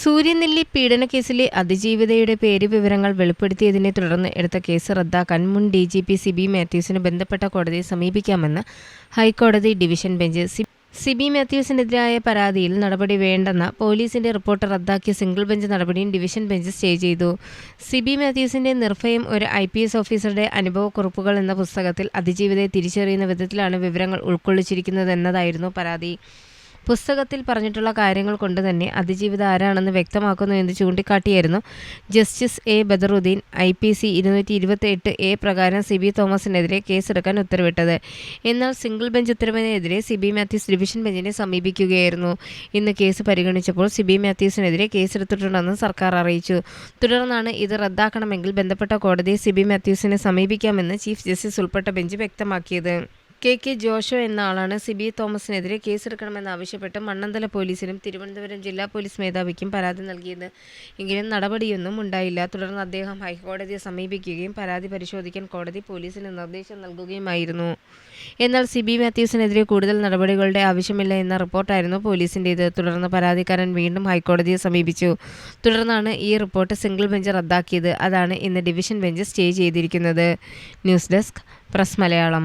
സൂര്യനെല്ലി പീഡനക്കേസിലെ അതിജീവിതയുടെ പേര് വിവരങ്ങൾ വെളിപ്പെടുത്തിയതിനെ തുടർന്ന് എടുത്ത കേസ് റദ്ദാക്കാൻ മുൻ ഡി ജി പി സിബി മാത്യൂസിന് ബന്ധപ്പെട്ട കോടതിയെ സമീപിക്കാമെന്ന് ഹൈക്കോടതി ഡിവിഷൻ ബെഞ്ച്. സിബി മാത്യൂസിനെതിരായ പരാതിയിൽ നടപടി വേണ്ടെന്ന പോലീസിന്റെ റിപ്പോർട്ട് റദ്ദാക്കിയ സിംഗിൾ ബെഞ്ച് നടപടിയും ഡിവിഷൻ ബെഞ്ച് സ്റ്റേ ചെയ്തു. സിബി മാത്യൂസിന്റെ നിർഭയം ഒരു ഐ പി എസ് ഓഫീസറുടെ അനുഭവക്കുറിപ്പുകൾ എന്ന പുസ്തകത്തിൽ അതിജീവിതയെ തിരിച്ചറിയുന്ന വിധത്തിലാണ് വിവരങ്ങൾ ഉൾക്കൊള്ളിച്ചിരിക്കുന്നതെന്നതായിരുന്നു പരാതി. പുസ്തകത്തിൽ പറഞ്ഞിട്ടുള്ള കാര്യങ്ങൾ കൊണ്ട് തന്നെ അതിജീവിത ആരാണെന്ന് വ്യക്തമാക്കുന്നു എന്ന് ചൂണ്ടിക്കാട്ടിയായിരുന്നു justice A Badaruddin I P C ഇരുന്നൂറ്റി ഇരുപത്തി എട്ട് എ പ്രകാരം സിബി തോമസിനെതിരെ കേസെടുക്കാൻ ഉത്തരവിട്ടത്. എന്നാൽ സിംഗിൾ ബെഞ്ച് ഉത്തരവിനെതിരെ സിബി മാത്യൂസ് ഡിവിഷൻ ബെഞ്ചിനെ സമീപിക്കുകയായിരുന്നു. ഇന്ന് കേസ് പരിഗണിച്ചപ്പോൾ സിബി മാത്യൂസിനെതിരെ കേസെടുത്തിട്ടുണ്ടെന്ന് സർക്കാർ അറിയിച്ചു. തുടർന്നാണ് ഇത് റദ്ദാക്കണമെങ്കിൽ ബന്ധപ്പെട്ട കോടതിയെ സിബി മാത്യൂസിനെ സമീപിക്കാമെന്ന് ചീഫ് ജസ്റ്റിസ് ഉൾപ്പെട്ട ബെഞ്ച് വ്യക്തമാക്കിയത്. കെ കെ ജോഷോ എന്ന ആളാണ് സിബി തോമസിനെതിരെ കേസെടുക്കണമെന്നാവശ്യപ്പെട്ട് മണ്ണന്തല പോലീസിനും തിരുവനന്തപുരം ജില്ലാ പോലീസ് മേധാവിക്കും പരാതി നൽകിയത് എങ്കിലും നടപടിയൊന്നും ഉണ്ടായില്ല. തുടർന്ന് അദ്ദേഹം ഹൈക്കോടതിയെ സമീപിക്കുകയും പരാതി പരിശോധിക്കാൻ കോടതി പോലീസിന് നിർദ്ദേശം നൽകുകയുമായിരുന്നു. എന്നാൽ സിബി മാത്യൂസിനെതിരെ കൂടുതൽ നടപടികളുടെ ആവശ്യമില്ല എന്ന റിപ്പോർട്ടായിരുന്നു പോലീസിന്റേത് തുടർന്ന് പരാതിക്കാരൻ വീണ്ടും ഹൈക്കോടതിയെ സമീപിച്ചു. തുടർന്നാണ് ഈ റിപ്പോർട്ട് സിംഗിൾ ബെഞ്ച് റദ്ദാക്കിയത്. അതാണ് ഇന്ന് ഡിവിഷൻ ബെഞ്ച് സ്റ്റേ ചെയ്തിരിക്കുന്നത്. News desk press Malayalam.